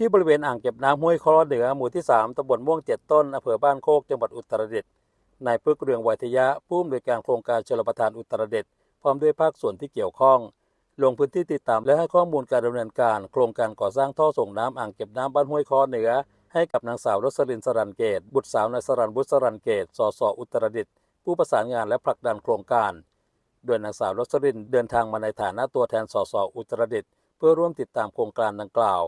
ที่บริเวณอ่างเก็บน้ำห้วยคอเหนือหมู่ที่ 3ตำบลม่วงเจ็ดต้นอำเภอบ้านโคกจังหวัดอุตรดิตถ์นายพึกเรืองไวัทยะผู้อำนวยการโครงการชลประทานอุตรดิตถ์พร้อมด้วยภาคส่วนที่เกี่ยวข้อง ลงพื้นที่ติดตามและให้ข้อมูลการดำเนินการ โครงการก่อสร้างท่อส่งน้ำอ่างเก็บน้ำบ้านห้วยคอเหนือ ให้กับนางสาวรสลินสรันเกต บุตรสาวนายสรันบุตรสรันเกตสสอุตรดิตถ์ผู้ประสานงานและผลักดันโครงการ โดยนางสาวรสลินเดินทางมาในฐานะตัวแทนสสอุตรดิตถ์เพื่อร่วมติดตามโครงการดังกล่าว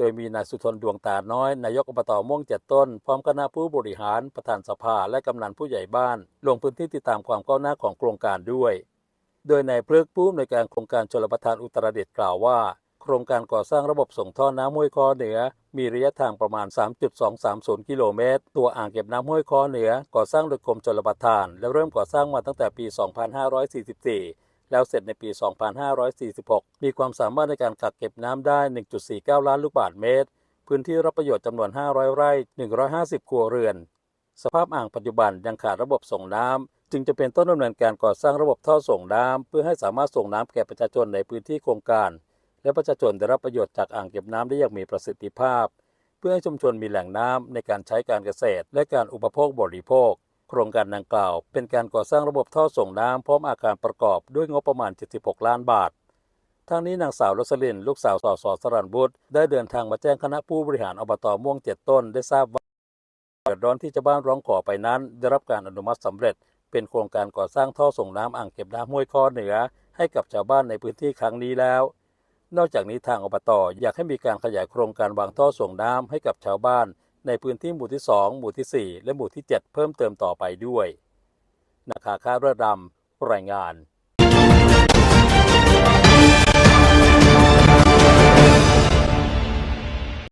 ดยมีนายสุทนดวงตาน้อย นายกอบตม่วงเจ็ดต้น พร้อมคณะผู้บริหารประธานสภาและกำนันผู้ใหญ่บ้าน ลงพื้นที่ติดตามความก้าวหน้าของโครงการด้วย โดยนายเพฤกษ์ผู้อำนวยการโครงการชลประทานอุตรดิตถ์กล่าวว่า โครงการก่อสร้างระบบส่งท่อน้ำห้วยคอเหนือ มีระยะทางประมาณ 3.230 กิโลเมตร ตัวอ่างเก็บน้ำห้วยคอเหนือ ก่อสร้างโดยกรมชลประทาน และเริ่มก่อสร้างมาตั้งแต่ปี 2544 แล้วเสร็จในปี 2546 มีความสามารถในการกักเก็บน้ำได้ 1.49 ล้านลูกบาศก์เมตร พื้นที่รับประโยชน์จำนวน 500 ไร่ 150 ครัวเรือน สภาพอ่างปัจจุบันยังขาดระบบส่งน้ำ จึงจะเป็นต้นดำเนินการก่อสร้างระบบท่อส่งน้ำ เพื่อให้สามารถส่งน้ำแก่ประชาชนในพื้นที่โครงการ และประชาชนได้รับประโยชน์จากอ่างเก็บน้ำได้อย่างมีประสิทธิภาพ เพื่อให้ชุมชนมีแหล่งน้ำในการใช้การเกษตร และการอุปโภคบริโภค โครงการดังกล่าว เป็นการก่อสร้างระบบท่อส่งน้ำพร้อมอาคารประกอบด้วยงบประมาณ 76 ล้านบาททั้งนี้นางสาวรสลินลูกสาวสสสรันบุตรได้เดินทางมาแจ้งคณะผู้บริหารอบตม่วงเจ็ดต้น ได้ทราบว่าเดือดร้อนที่ชาวบ้านร้องขอไปนั้น ได้รับการอนุมัติสำเร็จ เป็นโครงการก่อสร้างท่อส่งน้ำอ่างเก็บน้ำห้วยคอเหนือ ให้กับชาวบ้านในพื้นที่ครั้งนี้แล้ว นอกจากนี้ทางอบตอยากให้มีการขยายโครงการวางท่อส่งน้ำให้กับชาวบ้าน ในพื้นที่หมู่ที่ 2 หมู่ที่ 4 และหมู่ที่ 7 เพิ่มเติมต่อไปด้วย นาคาคาเรือดำรายงาน